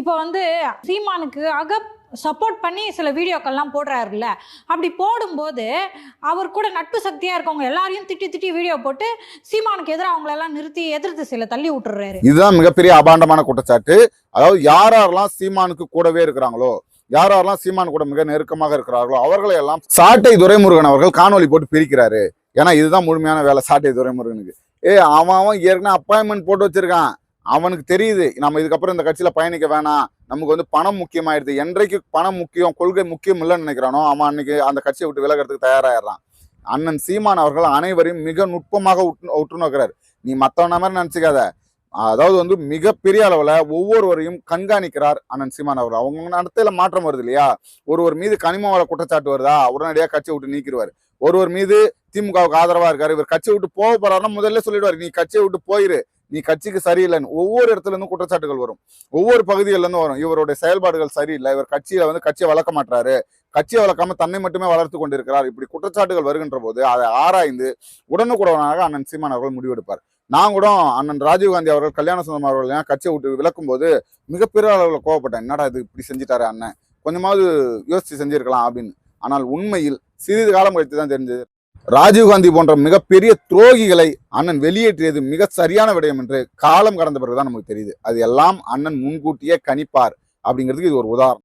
இப்போ வந்து சீமானுக்கு அக சப்போர்ட் பண்ணி சில வீடியோக்கள்லாம் போடுறாருல்ல. அப்படி போடும்போது அவர் கூட நட்பு சக்தியாக இருக்கவங்க எல்லாரையும் திட்டி திட்டி வீடியோ போட்டு சீமானுக்கு எதிராக அவங்களெல்லாம் நிறுத்தி எதிர்த்து சில தள்ளி விட்டுறாரு. இதுதான் மிகப்பெரிய அபாண்டமான குற்றச்சாட்டு. அதாவது யார் யாரெல்லாம் சீமானுக்கு கூடவே இருக்கிறாங்களோ யார் யாரெல்லாம் சீமான் கூட மிக நெருக்கமாக இருக்கிறார்களோ அவர்களை எல்லாம் சாட்டை துரைமுருகன் அவர்கள் காணொலி போட்டு பிரிக்கிறாரு. ஏன்னா இதுதான் முழுமையான வேலை சாட்டை துரைமுருகனுக்கு. ஏ அவன் அவன் ஏற்கனவே அப்பாயின்மெண்ட் போட்டு வச்சிருக்கான். அவனுக்கு தெரியுது நம்ம இதுக்கப்புறம் இந்த கட்சியில் பயணிக்க வேணாம் நமக்கு வந்து பணம் முக்கியமாயிடுது என்றைக்கு பணம் முக்கியம் கொள்கை முக்கியம் இல்லைன்னு நினைக்கிறானோ அவன் அன்னைக்கு அந்த கட்சியை விட்டு விலகிறதுக்கு தயாராயிடுறான். அண்ணன் சீமான் அவர்கள் அனைவரையும் மிக நுட்பமாக உற்று உற்று நோக்கிறார் நீ மற்றவன மாதிரி நினச்சிக்காத. அதாவது வந்து மிகப்பெரிய அளவில் ஒவ்வொருவரையும் கண்காணிக்கிறார் அண்ணன் சீமான் அவர்கள். அவங்க நடத்தையில மாற்றம் வருது இல்லையா? ஒருவர் மீது கனிம வள குற்றச்சாட்டு வருதா? உடனடியாக கட்சியை விட்டு நீக்கிடுவார். ஒருவர் மீது திமுகவுக்கு ஆதரவாக இருக்காரு. இவர் கட்சியை விட்டு போக போறாருன்னா முதல்ல சொல்லிடுவார். நீ கட்சியை விட்டு போயிரு. நீ கட்சிக்கு சரியில்லைன்னு ஒவ்வொரு இடத்துல இருந்தும் குற்றச்சாட்டுகள் வரும். ஒவ்வொரு பகுதியில வரும். இவருடைய செயல்பாடுகள் சரியில்லை. இவர் கட்சியில வந்து கட்சியை வளர்க்க மாட்டாரு கட்சியை வளர்க்காம தன்னை மட்டுமே வளர்த்து கொண்டிருக்கிறார். இப்படி குற்றச்சாட்டுகள் வருகின்ற போது அதை ஆராய்ந்து உடனுக்குடனாக அண்ணன் சீமான் அவர்கள் முடிவெடுப்பார். நான் கூட அண்ணன் ராஜீவ்காந்தி அவர்கள் கல்யாண சுந்தரம் அவர்கள் எல்லாம் கட்சியை விட்டு விளக்கும் போது மிகப்பெரிய அளவில் கோவப்பட்டேன். என்னடா இது இப்படி செஞ்சுட்டாரு அண்ணன் கொஞ்சமாவது யோசிச்சு செஞ்சிருக்கலாம் அப்படின்னு. ஆனால் உண்மையில் சிறிது காலம் கழித்து தான் தெரிஞ்சது. ராஜீவ்காந்தி போன்ற மிகப்பெரிய துரோகிகளை அண்ணன் வெளியேற்றியது மிக சரியான விடயம் என்று காலம் கடந்த பிறகுதான் நமக்கு தெரியுது. அது எல்லாம் அண்ணன் முன்கூட்டியே கணிப்பார் அப்படிங்கிறதுக்கு இது ஒரு உதாரணம்.